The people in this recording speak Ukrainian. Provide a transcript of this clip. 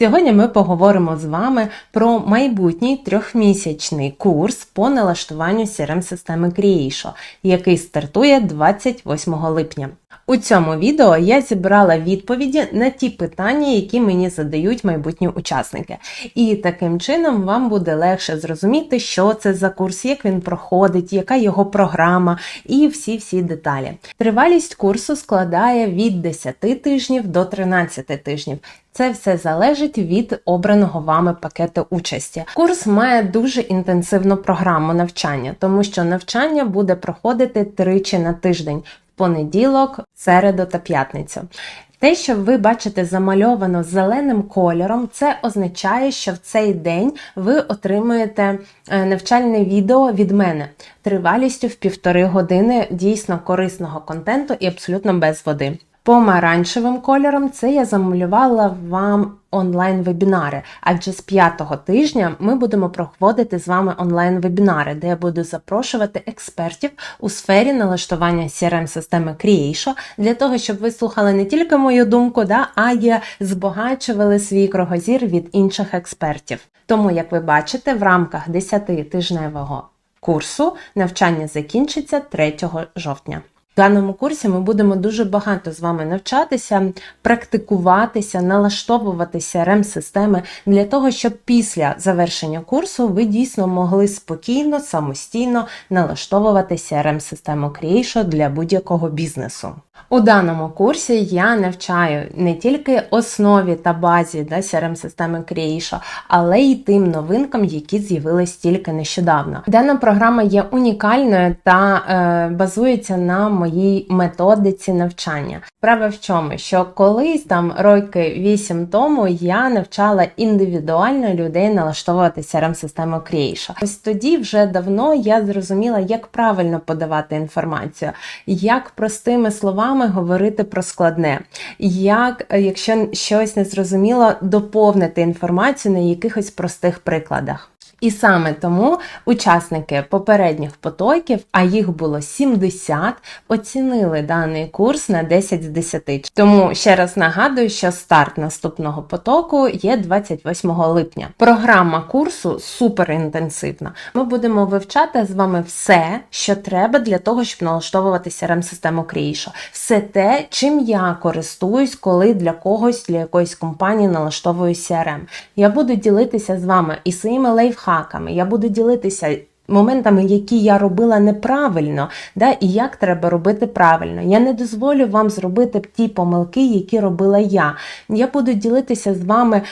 Сьогодні ми поговоримо з вами про майбутній трьохмісячний курс по налаштуванню crm системи Creation, який стартує 28 липня. У цьому відео я зібрала відповіді на ті питання, які мені задають майбутні учасники. І таким чином вам буде легше зрозуміти, що це за курс, як він проходить, яка його програма і всі-всі деталі. Тривалість курсу складає від 10 тижнів до 13 тижнів. Це все залежить від обраного вами пакету участі. Курс має дуже інтенсивну програму навчання, тому що навчання буде проходити тричі на тиждень понеділок, середу та п'ятницю. Те, що ви бачите замальовано зеленим кольором, це означає, що в цей день ви отримуєте е, навчальне відео від мене тривалістю в півтори години дійсно корисного контенту і абсолютно без води. Помаранчевим кольором це я замалювала вам онлайн-вебінари, адже з п'ятого тижня ми будемо проводити з вами онлайн-вебінари, де я буду запрошувати експертів у сфері налаштування CRM-системи Creation, для того, щоб ви слухали не тільки мою думку, да, а й збагачували свій кругозір від інших експертів. Тому, як ви бачите, в рамках 10-тижневого курсу навчання закінчиться 3 жовтня. В даному курсі ми будемо дуже багато з вами навчатися, практикуватися, налаштовувати crm системи для того, щоб після завершення курсу ви дійсно могли спокійно, самостійно налаштовувати crm систему Creation для будь-якого бізнесу. У даному курсі я навчаю не тільки основі та базі да, crm системи Creation, але й тим новинкам, які з'явились тільки нещодавно. Дана програма є унікальною та е, базується на моїй методиці навчання. Справа в чому, що колись там роки 8 тому я навчала індивідуально людей налаштовувати crm систему Creation. Ось тоді вже давно я зрозуміла, як правильно подавати інформацію, як простими словами говорити про складне, як, якщо щось не зрозуміло, доповнити інформацію на якихось простих прикладах. І саме тому учасники попередніх потоків, а їх було 70, оцінили даний курс на 10 з 10. Тому ще раз нагадую, що старт наступного потоку є 28 липня. Програма курсу супер інтенсивна. Ми будемо вивчати з вами все, що треба для того, щоб налаштовувати crm систему Creation. Все те, чим я користуюсь, коли для когось, для якоїсь компанії налаштовую CRM. Я буду ділитися з вами і своїми лайфхаками, я буду ділитися. Моментами, які я робила неправильно, да, і як треба робити правильно. Я не дозволю вам зробити ті помилки, які робила я. Я буду ділитися з вами